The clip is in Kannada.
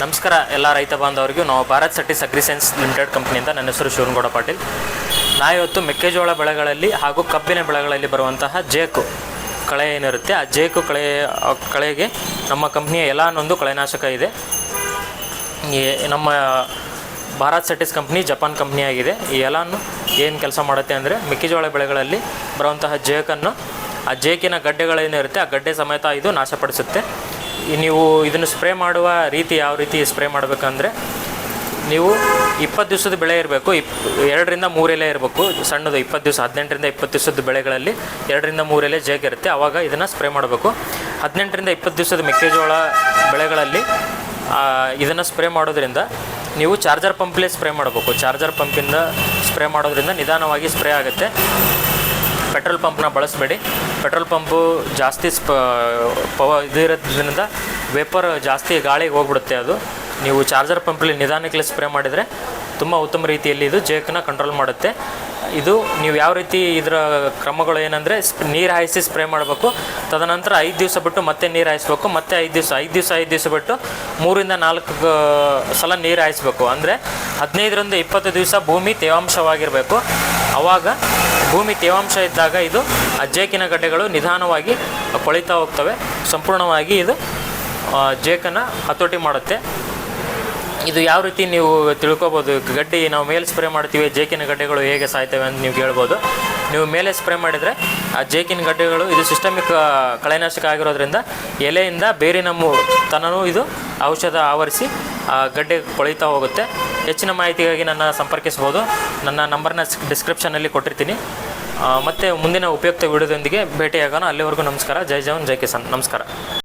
ನಮಸ್ಕಾರ ಎಲ್ಲ ರೈತ ಬಾಂಧವರಿಗೂ. ನಾವು ಭಾರತ್ ಸಟ್ಟಿಸ್ ಅಗ್ರಿಸೆನ್ಸ್ ಲಿಮಿಟೆಡ್ ಕಂಪ್ನಿಯಿಂದ ನನ್ನ ಹೆಸರು ಶಿವನಗೌಡ ಪಾಟೀಲ್. ನಾ ಇವತ್ತು ಮೆಕ್ಕೆಜೋಳ ಬೆಳೆಗಳಲ್ಲಿ ಹಾಗೂ ಕಬ್ಬಿನ ಬೆಳೆಗಳಲ್ಲಿ ಬರುವಂತಹ ಜೇಕು ಕಳೆ ಏನಿರುತ್ತೆ, ಆ ಜೇಕು ಕಳೆ ಕಳೆಗೆ ನಮ್ಮ ಕಂಪ್ನಿಯ ಎಲ್ಲಾನೊಂದು ಕಳೆನಾಶಕ ಇದೆ. ನಮ್ಮ ಭಾರತ್ ಸಟ್ಟಿಸ್ ಕಂಪ್ನಿ ಜಪಾನ್ ಕಂಪ್ನಿಯಾಗಿದೆ. ಈ ಎಲ್ಲಾನು ಏನು ಕೆಲಸ ಮಾಡುತ್ತೆ ಅಂದರೆ ಮೆಕ್ಕೆಜೋಳ ಬೆಳೆಗಳಲ್ಲಿ ಬರುವಂತಹ ಜೇಕನ್ನು, ಆ ಜೇಕಿನ ಗಡ್ಡೆಗಳೇನಿರುತ್ತೆ ಆ ಗಡ್ಡೆ ಸಮೇತ ಇದು ನಾಶಪಡಿಸುತ್ತೆ. ನೀವು ಇದನ್ನು ಸ್ಪ್ರೇ ಮಾಡುವ ರೀತಿ ಯಾವ ರೀತಿ ಸ್ಪ್ರೇ ಮಾಡಬೇಕಂದ್ರೆ ನೀವು ಇಪ್ಪತ್ತು ದಿವಸದ ಬೆಳೆ ಇರಬೇಕು, ಇಪ್, ಎರಡರಿಂದ ಮೂರೆಲೆ ಇರಬೇಕು, ಸಣ್ಣದು ಇಪ್ಪತ್ತು ದಿವಸ, ಹದಿನೆಂಟರಿಂದ ಇಪ್ಪತ್ತು ದಿವಸದ ಬೆಳೆಗಳಲ್ಲಿ ಎರಡರಿಂದ ಮೂರೆಲೆ ಜೇಗಿರುತ್ತೆ ಆವಾಗ ಇದನ್ನು ಸ್ಪ್ರೇ ಮಾಡಬೇಕು. ಹದಿನೆಂಟರಿಂದ ಇಪ್ಪತ್ತು ದಿವಸದ ಮೆಕ್ಕೆಜೋಳ ಬೆಳೆಗಳಲ್ಲಿ ಇದನ್ನು ಸ್ಪ್ರೇ ಮಾಡೋದ್ರಿಂದ ನೀವು ಚಾರ್ಜರ್ ಪಂಪ್ಲೇ ಸ್ಪ್ರೇ ಮಾಡಬೇಕು. ಚಾರ್ಜರ್ ಪಂಪಿಂದ ಸ್ಪ್ರೇ ಮಾಡೋದ್ರಿಂದ ನಿಧಾನವಾಗಿ ಸ್ಪ್ರೇ ಆಗುತ್ತೆ. ಪೆಟ್ರೋಲ್ ಪಂಪ್ನ ಬಳಸಬೇಡಿ. ಪೆಟ್ರೋಲ್ ಪಂಪು ಜಾಸ್ತಿ ಸ್ಪ, ಪವ ಇದಿರೋದ್ರಿಂದ ವೇಪರ್ ಜಾಸ್ತಿ ಗಾಳಿಗೆ ಹೋಗ್ಬಿಡುತ್ತೆ ಅದು. ನೀವು ಚಾರ್ಜರ್ ಪಂಪಲ್ಲಿ ನಿಧಾನಕ್ಕೆ ಸ್ಪ್ರೇ ಮಾಡಿದರೆ ತುಂಬ ಉತ್ತಮ ರೀತಿಯಲ್ಲಿ ಇದು ಜೇಕನ್ನ ಕಂಟ್ರೋಲ್ ಮಾಡುತ್ತೆ. ಇದು ನೀವು ಯಾವ ರೀತಿ ಇದರ ಕ್ರಮಗಳು ಏನಂದರೆ ನೀರು ಹಾಯಿಸಿ ಸ್ಪ್ರೇ ಮಾಡಬೇಕು. ತದನಂತರ ಐದು ದಿವಸ ಬಿಟ್ಟು ಮತ್ತೆ ನೀರು ಹಾಯಿಸ್ಬೇಕು. ಮತ್ತೆ ಐದು ದಿವಸ ಐದು ದಿವಸ ಐದು ದಿವಸ ಬಿಟ್ಟು ಮೂರಿಂದ ನಾಲ್ಕು ಸಲ ನೀರು ಹಾಯಿಸ್ಬೇಕು. ಅಂದರೆ ಹದಿನೈದರಿಂದ ಇಪ್ಪತ್ತು ದಿವಸ ಭೂಮಿ ತೇವಾಂಶವಾಗಿರಬೇಕು. ಆವಾಗ ಭೂಮಿ ತೇವಾಂಶ ಇದ್ದಾಗ ಇದು ಜೇಕಿನ ಗಡ್ಡೆಗಳು ನಿಧಾನವಾಗಿ ಕೊಳಿತಾ ಹೋಗ್ತವೆ. ಸಂಪೂರ್ಣವಾಗಿ ಇದು ಜೇಕನ್ನು ಹತೋಟಿ ಮಾಡುತ್ತೆ. ಇದು ಯಾವ ರೀತಿ ನೀವು ತಿಳ್ಕೊಬೋದು? ಗಡ್ಡಿ ನಾವು ಮೇಲೆ ಸ್ಪ್ರೇ ಮಾಡ್ತೀವಿ ಜೇಕಿನ ಗಡ್ಡೆಗಳು ಹೇಗೆ ಸಾಯ್ತವೆ ಅಂತ ನೀವು ಕೇಳ್ಬೋದು. ನೀವು ಮೇಲೆ ಸ್ಪ್ರೇ ಮಾಡಿದರೆ ಆ ಜೇಕಿನ ಗಡ್ಡೆಗಳು ಇದು ಸಿಸ್ಟಮಿಕ್ ಕಳೆನಾಶಕ ಆಗಿರೋದ್ರಿಂದ ಎಲೆಯಿಂದ ಬೇರಿನ ಮು ತನೂ ಇದು ಔಷಧ ಆವರಿಸಿ ಗಡ್ಡೆ ಕೊಳಿತಾ ಹೋಗುತ್ತೆ. ಹೆಚ್ಚಿನ ಮಾಹಿತಿಗಾಗಿ ನನ್ನ ಸಂಪರ್ಕಿಸ್ಬೋದು ನನ್ನ ನಂಬರ್ನ ಡಿಸ್ಕ್ರಿಪ್ಷನಲ್ಲಿ ಕೊಟ್ಟಿರ್ತೀನಿ. ಮತ್ತೆ ಮುಂದಿನ ಉಪಯುಕ್ತ ವಿಡಿಯೋದೊಂದಿಗೆ ಭೇಟಿಯಾಗೋಣ. ಅಲ್ಲಿವರೆಗೂ ನಮಸ್ಕಾರ. ಜೈ ಜವಾನ್, ಜೈ ಕಿಸಾನ್. ನಮಸ್ಕಾರ.